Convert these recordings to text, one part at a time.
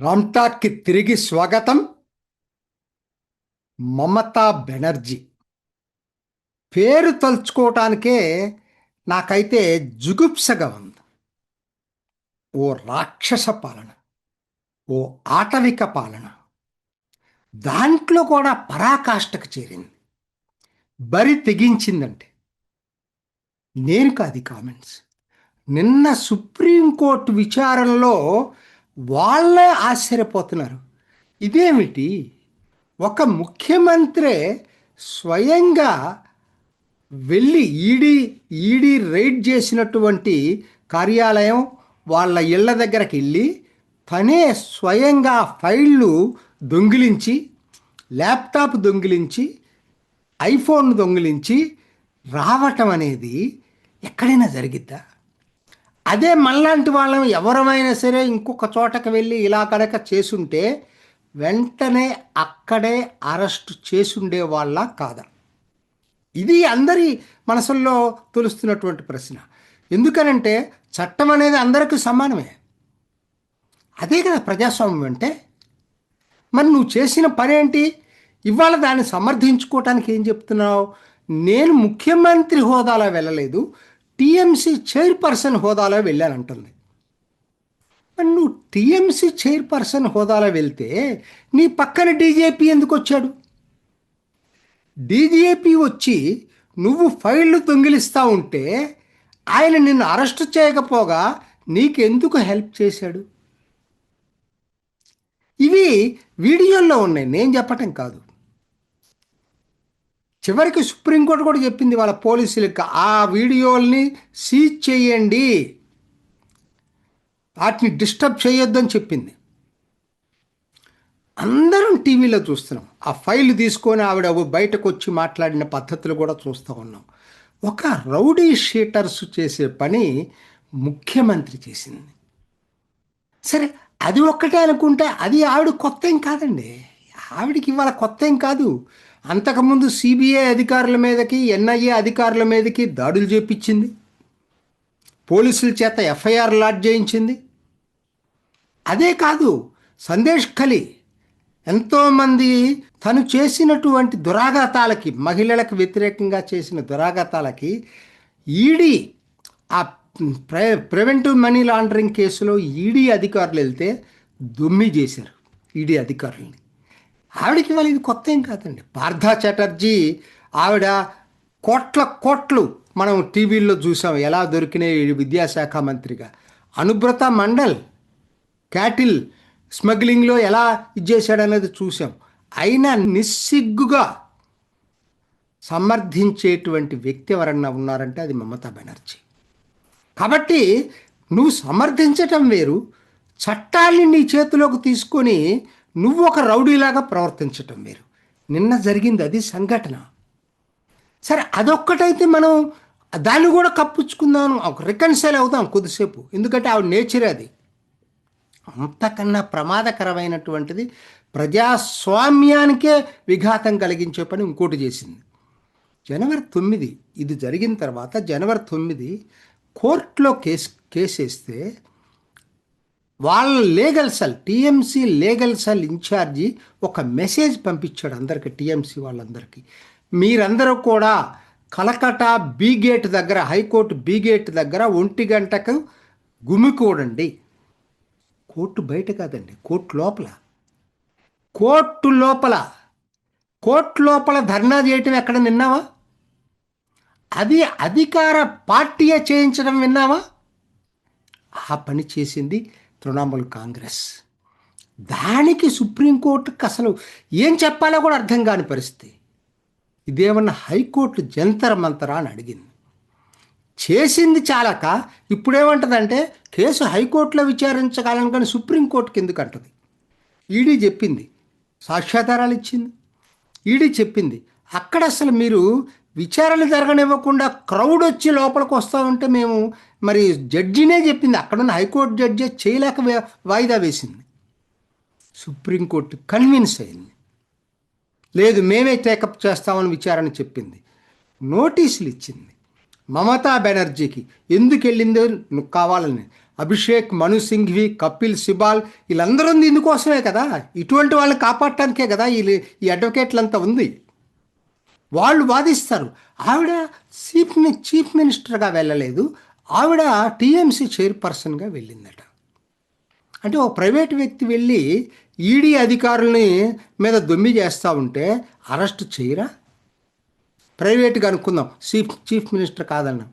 రామ్టాక్కి తిరిగి స్వాగతం. మమతా బెనర్జీ. పేరు తలుచుకోవటానికే నాకైతే జుగుప్సగా ఉంది. ఓ రాక్షస పాలన ఓ ఆటవిక పాలన. దాంట్లో కూడా పరాకాష్ఠకు చేరింది. బరి తెగించిందంటే నేను కాదు కామెంట్స్. నిన్న సుప్రీంకోర్టు విచారణలో వాళ్ళే ఆశ్చర్యపోతున్నారు. ఇదేమిటి? ఒక ముఖ్యమంత్రే స్వయంగా వెళ్ళి ఈడీ ఈడీ రైడ్ చేసినటువంటి కార్యాలయం వాళ్ళ ఇళ్ళ దగ్గరకు వెళ్ళి తనే స్వయంగా ఫైళ్ళు దొంగిలించి ల్యాప్టాప్ దొంగిలించి ఐఫోన్ దొంగిలించి రావటం అనేది ఎక్కడైనా జరిగిద్దా? అదే మనలాంటి వాళ్ళం ఎవరమైనా సరే ఇంకొక చోటకి వెళ్ళి ఇలా కనుక చేసుంటే వెంటనే అక్కడే అరెస్ట్ చేసుండే వాళ్ళ కాదా? ఇది అందరి మనసుల్లో తొలుస్తున్నటువంటి ప్రశ్న. ఎందుకనంటే చట్టం అనేది అందరికీ సమానమే. అదే కదా ప్రజాస్వామ్యం అంటే. మరి నువ్వు చేసిన పని ఏంటి ఇవాళ దాన్ని సమర్థించుకోవటానికి ఏం చెప్తున్నావు? నేను ముఖ్యమంత్రి హోదాలో వెళ్ళలేదు. టీఎంసీ చైర్పర్సన్ హోదాలో వెళ్ళానంటుంది. మరి నువ్వు టీఎంసీ చైర్పర్సన్ హోదాలో వెళ్తే నీ పక్కన డీజేపీ ఎందుకు వచ్చాడు? డీజేపీ వచ్చి నువ్వు ఫైళ్ళు దొంగిలిస్తూ ఉంటే ఆయన నిన్ను అరెస్ట్ చేయకపోగా నీకెందుకు హెల్ప్ చేశాడు? ఇవి వీడియోల్లో ఉన్నాయి నేను చెప్పటం కాదు. చివరికి సుప్రీంకోర్టు కూడా చెప్పింది వాళ్ళ పోలీసులకు ఆ వీడియోల్ని సీజ్ చేయండి. వాటిని డిస్టర్బ్ చేయొద్దని చెప్పింది. అందరం టీవీలో చూస్తున్నాం. ఆ ఫైల్ తీసుకొని ఆవిడ బయటకు వచ్చి మాట్లాడిన పద్ధతులు కూడా చూస్తూ ఉన్నాం. ఒక రౌడీ షీటర్స్ చేసే పని ముఖ్యమంత్రి చేసింది. సరే అది ఒక్కటే అనుకుంటే అది ఆవిడ కొత్త ఏం కాదండి. ఆవిడకి ఇవాళ కొత్త ఏం కాదు. అంతకుముందు సిబిఐ అధికారుల మీదకి ఎన్ఐఏ అధికారుల మీదకి దాడులు చేపించింది. పోలీసుల చేత ఎఫ్ఐఆర్ లాడ్జ్ చేయించింది. అదే కాదు సందేశ్ ఖలీ ఎంతోమంది తను చేసినటువంటి దురాఘాతాలకి మహిళలకు వ్యతిరేకంగా చేసిన దురాఘాతాలకి ఈడీ ఆ ప్రె ప్రివెంటివ్ మనీ లాండరింగ్ కేసులో ఈడీ అధికారులు వెళ్తే దుమ్మి చేశారు. ఈడీ అధికారులని. ఆవిడకి వాళ్ళు ఇది కొత్త ఏం కాదండి. పార్థా చటర్జీ ఆవిడ కోట్ల కోట్లు మనం టీవీల్లో చూసాం ఎలా దొరికినాయి విద్యాశాఖ మంత్రిగా. అనుబ్రత మండల్ క్యాటిల్ స్మగ్లింగ్లో ఎలా ఇచ్చేసాడనేది చూసాం. అయినా నిస్సిగ్గుగా సమర్థించేటువంటి వ్యక్తి ఎవరన్నా ఉన్నారంటే అది మమతా బెనర్జీ. కాబట్టి నువ్వు సమర్థించటం వేరు చట్టాన్ని నీ చేతిలోకి తీసుకొని నువ్వు ఒక రౌడీలాగా ప్రవర్తించటం వేరు. నిన్న జరిగింది అది సంఘటన. సరే అదొక్కటైతే మనం దాన్ని కూడా కప్పించుకుందాం ఒక రికన్సైల్ అవుదాం కొద్దిసేపు. ఎందుకంటే ఆవిడ నేచర్ అది. అంతకన్నా ప్రమాదకరమైనటువంటిది ప్రజాస్వామ్యానికే విఘాతం కలిగించే పని ఇంకోటి చేసింది. జనవరి తొమ్మిది ఇది జరిగిన తర్వాత జనవరి తొమ్మిది కోర్టులో కేసు కేసు వేస్తే వాళ్ళ legal cell TMC legal cell incharge ఒక మెసేజ్ పంపించాడు అందరికీ టీఎంసీ వాళ్ళందరికీ. మీరందరూ కూడా కలకటా బీ గేట్ దగ్గర హైకోర్టు బీ గేట్ దగ్గర ఒంటి గంటకు గుమికూడండి. కోర్టు బయట కాదండి కోర్టు లోపల. కోర్టు లోపల. కోర్టు లోపల ధర్నా చేయటం ఎక్కడ విన్నావా? అది అధికార పార్టీయే చేయించడం విన్నావా? ఆ పని చేసింది తృణమూల్ కాంగ్రెస్. దానికి సుప్రీంకోర్టుకి అసలు ఏం చెప్పాలో కూడా అర్థం కాని పరిస్థితి. ఇదేమన్నా హైకోర్టు జంతర మంతరా అని అడిగింది. చేసింది చాలక ఇప్పుడేమంటుందంటే కేసు హైకోర్టులో విచారించగలను కానీ సుప్రీంకోర్టుకి ఎందుకు అంటుంది ఈడీ చెప్పింది సాక్ష్యాధారాలు ఇచ్చింది. ఈడీ చెప్పింది అక్కడ అసలు మీరు విచారణ జరగనివ్వకుండా క్రౌడ్ వచ్చి లోపలికి వస్తూ ఉంటే మేము మరి జడ్జినే చెప్పింది. అక్కడున్న హైకోర్టు జడ్జి చేయలేక వాయిదా వేసింది. సుప్రీంకోర్టు కన్విన్స్ అయింది. లేదు మేమే టేకప్ చేస్తామని విచారణ చెప్పింది. నోటీసులు ఇచ్చింది. మమతా బెనర్జీకి ఎందుకు వెళ్ళిందో నువ్వు కావాలని. అభిషేక్ మను సింఘ్వి కపిల్ సిబాల్ వీళ్ళందరూ ఉంది ఇందుకోసమే కదా. ఇటువంటి వాళ్ళని కాపాడటానికే కదా వీళ్ళు ఈ అడ్వకేట్లంతా ఉంది. వాళ్ళు వాదిస్తారు. ఆవిడ చీఫ్ చీఫ్ మినిస్టర్గా వెళ్ళలేదు. ఆవిడ టీఎంసీ చైర్పర్సన్గా వెళ్ళిందట. అంటే ఓ ప్రైవేట్ వ్యక్తి వెళ్ళి ఈడీ అధికారుల్ని మీద దొమ్మి చేస్తూ ఉంటే అరెస్ట్ చేయరా? ప్రైవేట్గా అనుకుందాం. చీఫ్ చీఫ్ మినిస్టర్ కాదన్నా.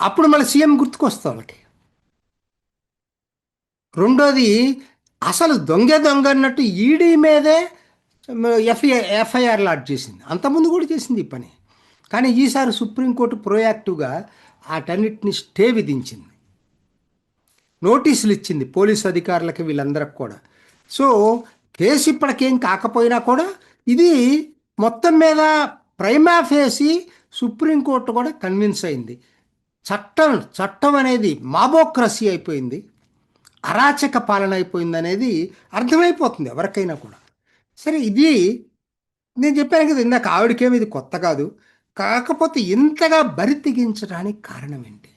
అప్పుడు మళ్ళీ సీఎం గుర్తుకొస్తాం వాళ్ళకి రెండోది అసలు దొంగ దొంగ అన్నట్టు ఈడీ మీదే ఎఫ్ఐ ఎఫ్ఐఆర్ లాడ్ చేసింది. అంతకుముందు కూడా చేసింది ఈ పని. కానీ ఈసారి సుప్రీంకోర్టు ప్రోయాక్టివ్గా వాటన్నిటిని స్టే విధించింది. నోటీసులు ఇచ్చింది పోలీసు అధికారులకి వీళ్ళందరికి కూడా. సో కేసు ఇప్పటికేం కాకపోయినా కూడా ఇది మొత్తం మీద ప్రైమా ఫేసి సుప్రీంకోర్టు కూడా కన్విన్స్ అయింది. చట్టం చట్టం అనేది మాబోక్రసీ అయిపోయింది. అరాచక పాలన అయిపోయింది అనేది అర్థమైపోతుంది ఎవరికైనా కూడా. సరే ఇది నేను చెప్పాను కదా ఇందాక ఆవిడకేమి ఇది కొత్త కాదు. కాకపోతే ఇంతగా బరి తెగించడానికి కారణం ఏంటి?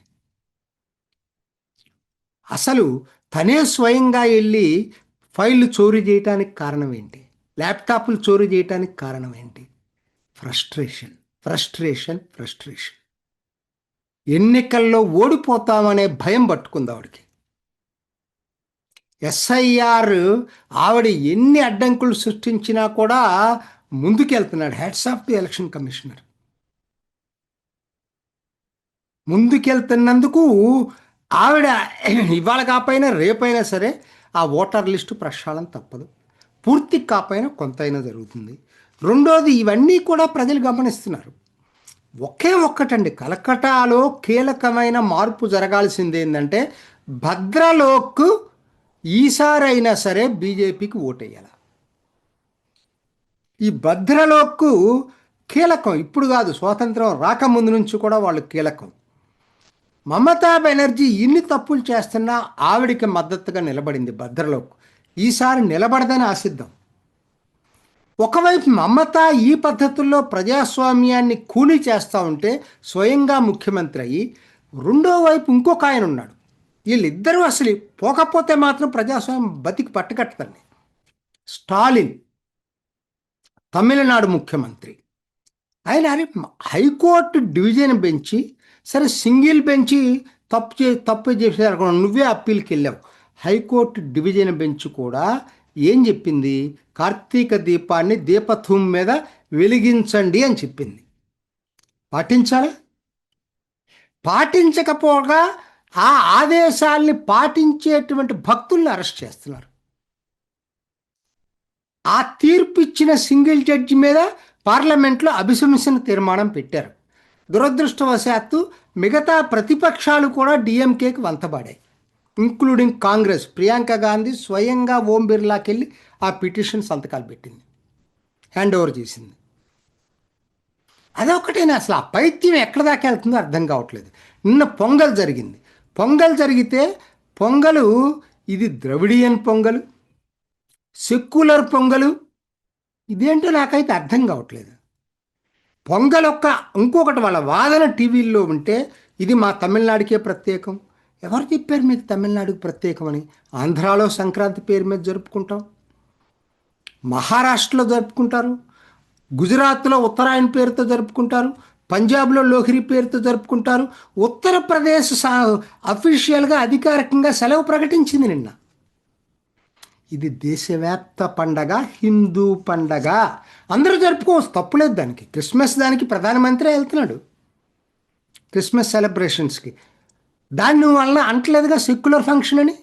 అసలు తనే స్వయంగా వెళ్ళి ఫైళ్ళు చోరీ చేయటానికి కారణం ఏంటి? ల్యాప్టాప్లు చోరీ చేయటానికి కారణం ఏంటి? Frustration frustration frustration. ఎన్నికల్లో ఓడిపోతామనే భయం పట్టుకుంది ఆవిడకి. ఎస్ఐఆర్ ఆవిడ ఎన్ని అడ్డంకులు సృష్టించినా కూడా ముందుకెళ్తున్నాడు. Hats off the election commissioner ముందుకెళ్తున్నందుకు ఆవిడ ఇవాళ కాపైనా రేపైనా సరే ఆ ఓటర్ లిస్టు ప్రక్షాళన తప్పదు. పూర్తి కాకపోయినా కొంతైనా జరుగుతుంది. రెండోది ఇవన్నీ కూడా ప్రజలు గమనిస్తున్నారు. ఒకే ఒక్కటండి కలకటాలో కీలకమైన మార్పు జరగాల్సింది ఏంటంటే భద్రలోక్ ఈసారైనా సరే బీజేపీకి ఓటేయాల? ఈ భద్రలోక్కు కీలకం. ఇప్పుడు కాదు స్వాతంత్రం రాకముందు నుంచి కూడా వాళ్ళు కీలకం. మమతా బెనర్జీ ఇన్ని తప్పులు చేస్తున్నా ఆవిడికి మద్దతుగా నిలబడింది భద్రలోక్. ఈసారి నిలబడదని ఆశిద్దాం. ఒకవైపు మమత ఈ పద్ధతుల్లో ప్రజాస్వామ్యాన్ని కూలీ చేస్తూ ఉంటే స్వయంగా ముఖ్యమంత్రి అయ్యి రెండో వైపు ఇంకొక ఆయన ఉన్నాడు. వీళ్ళిద్దరూ అసలు పోకపోతే మాత్రం ప్రజాస్వామ్యం బతికి పట్టుకట్టదండి. స్టాలిన్ తమిళనాడు ముఖ్యమంత్రి. ఆయన హైకోర్టు డివిజన్ బెంచి సరే సింగిల్ బెంచి తప్పు చే తప్పు చేసారు నువ్వే అప్పీల్కి వెళ్ళావు. హైకోర్టు డివిజన్ బెంచ్ కూడా ఏం చెప్పింది? కార్తీక దీపాన్ని దీపథూం మీద వెలిగించండి అని చెప్పింది. పాటించాలా? పాటించకపోగా ఆ ఆదేశాల్ని పాటించేటువంటి భక్తుల్ని అరెస్ట్ చేస్తున్నారు. ఆ తీర్పు ఇచ్చిన సింగిల్ జడ్జి మీద పార్లమెంట్లో అభిశంసన తీర్మానం పెట్టారు. దురదృష్టవశాత్తు మిగతా ప్రతిపక్షాలు కూడా డిఎంకేకి వంతబడాయి. ఇంక్లూడింగ్ కాంగ్రెస్ ప్రియాంక గాంధీ స్వయంగా ఓం బిర్లాకి వెళ్ళి ఆ పిటిషన్ సంతకాలు పెట్టింది. హ్యాండ్ ఓవర్ చేసింది. అదొకటేనా అసలు? ఆ పైత్యం ఎక్కడ దాకా వెళ్తుందో అర్థం కావట్లేదు. నిన్న పొంగల్ జరిగింది. పొంగల్ జరిగితే పొంగలు ఇది ద్రవిడియన్ పొంగలు సెక్యులర్ పొంగలు. ఇదేంటో నాకైతే అర్థం కావట్లేదు. పొంగల్ ఒక్క ఇంకొకటి వాళ్ళ వాదన టీవీల్లో ఉంటే ఇది మా తమిళనాడుకే ప్రత్యేకం. ఎవరు చెప్పారు మీకు తమిళనాడుకి ప్రత్యేకమని ఆంధ్రాలో సంక్రాంతి పేరు మీద జరుపుకుంటాం. మహారాష్ట్రలో జరుపుకుంటారు. గుజరాత్లో ఉత్తరాయణ పేరుతో జరుపుకుంటారు. పంజాబ్లో లోహిరి పేరుతో జరుపుకుంటారు. ఉత్తరప్రదేశ్ సా అఫీషియల్గా అధికారికంగా సెలవు ప్రకటించింది నిన్న. ఇది దేశవ్యాప్త పండగ హిందూ పండగ. అందరూ జరుపుకోవచ్చు తప్పులేదు దానికి. క్రిస్మస్ దానికి ప్రధానమంత్రి వెళ్తున్నాడు. క్రిస్మస్ సెలబ్రేషన్స్కి. దాన్ని వలన అంటలేదుగా సెక్యులర్ ఫంక్షన్ అని?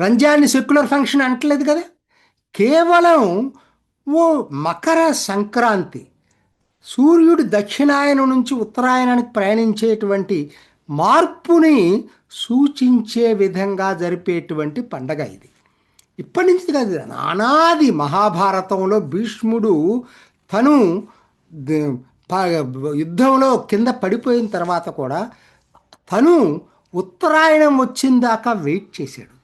రంజాన్ని సెక్యులర్ ఫంక్షన్ అంటలేదు కదా? కేవలం ఓ మకర సంక్రాంతి. సూర్యుడు దక్షిణాయనం నుంచి ఉత్తరాయణానికి ప్రయాణించేటువంటి మార్పుని సూచించే విధంగా జరిపేటువంటి పండగ ఇది. ఇప్పటి నుంచి కాదు నానాది మహాభారతంలో భీష్ముడు తను యుద్ధంలో కింద పడిపోయిన తర్వాత కూడా తను ఉత్తరాయణం వచ్చిన దాకా వెయిట్ చేశాడు.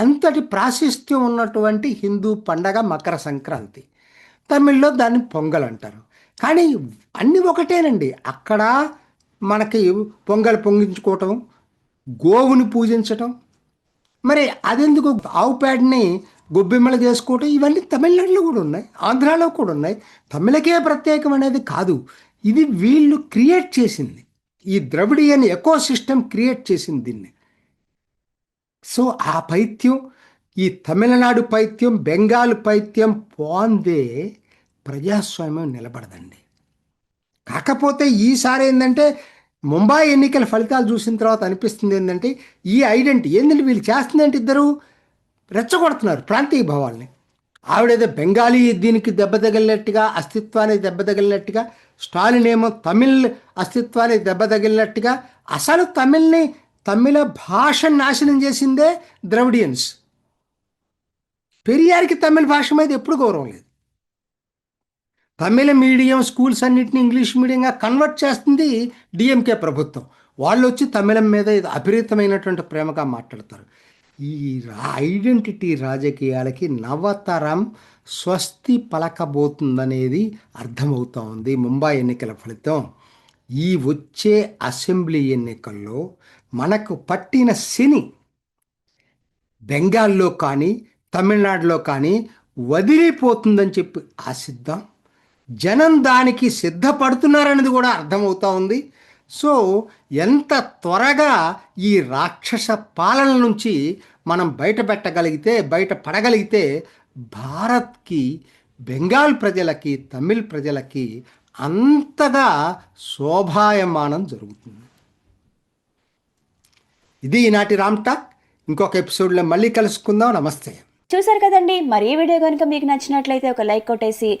అంతటి ప్రాశస్త్యం ఉన్నటువంటి హిందూ పండగ మకర సంక్రాంతి. తమిళ్ళో దాన్ని పొంగల్ అంటారు. కానీ అన్నీ ఒకటేనండి. అక్కడ మనకి పొంగల్ పొంగించుకోవటం గోవుని పూజించటం మరి అదెందుకు ఆవు పేడని గొబ్బెమ్మలు చేసుకోవటం ఇవన్నీ తమిళనాడులో కూడా ఉన్నాయి ఆంధ్రాలో కూడా ఉన్నాయి. తమిళకే ప్రత్యేకం అనేది కాదు. ఇది వీళ్ళు క్రియేట్ చేసింది. ఈ ద్రవిడియన్ ఎకో సిస్టమ్ క్రియేట్ చేసింది దీన్ని. సో ఆ పైత్యం ఈ తమిళనాడు పైత్యం బెంగాల్ పైత్యం పోందే ప్రజాస్వామ్యం నిలబడదండి. కాకపోతే ఈసారి ఏంటంటే ముంబై ఎన్నికల ఫలితాలు చూసిన తర్వాత అనిపిస్తుంది ఏంటంటే ఈ ఐడెంటిటీ ఏంటంటే వీళ్ళు చేస్తుందంటే ఇద్దరు రెచ్చగొడుతున్నారు ప్రాంతీయ భావాల్ని. ఆవిడేదో బెంగాలీ దీనికి దెబ్బ తగిలినట్టుగా అస్తిత్వానికి దెబ్బ తగిలినట్టుగా స్టాలిన్ ఏమో తమిళ్ అస్తిత్వానికి దెబ్బ తగిలినట్టుగా అసలు తమిళ్ని తమిళ భాష నాశనం చేసిందే ద్రవిడియన్స్. పెరియారికి తమిళ భాష మీద ఎప్పుడు గౌరవం లేదు. తమిళ మీడియం స్కూల్స్ అన్నింటినీ ఇంగ్లీష్ మీడియంగా కన్వర్ట్ చేస్తుంది డిఎంకే ప్రభుత్వం. వాళ్ళు వచ్చి తమిళం మీద ఇది అభిరితమైనటువంటి ప్రేమగా మాట్లాడతారు. ఈ ఐడెంటిటీ రాజకీయాలకి నవతరం స్వస్తి పలకబోతుందనేది అర్థమవుతా ఉంది ముంబై ఎన్నికల ఫలితం. ఈ వచ్చే అసెంబ్లీ ఎన్నికల్లో మనకు పట్టిన శని బెంగాల్లో కానీ తమిళనాడులో కానీ వదిలిపోతుందని చెప్పి ఆశిద్దాం. జనం దానికి సిద్ధపడుతున్నారనేది కూడా అర్థమవుతా ఉంది. సో ఎంత త్వరగా ఈ రాక్షస పాలన నుంచి మనం బయటపెట్టగలిగితే బయట పడగలిగితే భారత్కి బెంగాల్ ప్రజలకి తమిళ్ ప్రజలకి అంతగా శోభాయమానం జరుగుతుంది. ఇది ఈనాటి రామ్ టాక్. ఇంకొక ఎపిసోడ్లో మళ్ళీ కలుసుకుందాం. నమస్తే. చూసారు కదండి మరి ఈ వీడియో కనుక మీకు నచ్చినట్లయితే ఒక లైక్ కొట్టేసి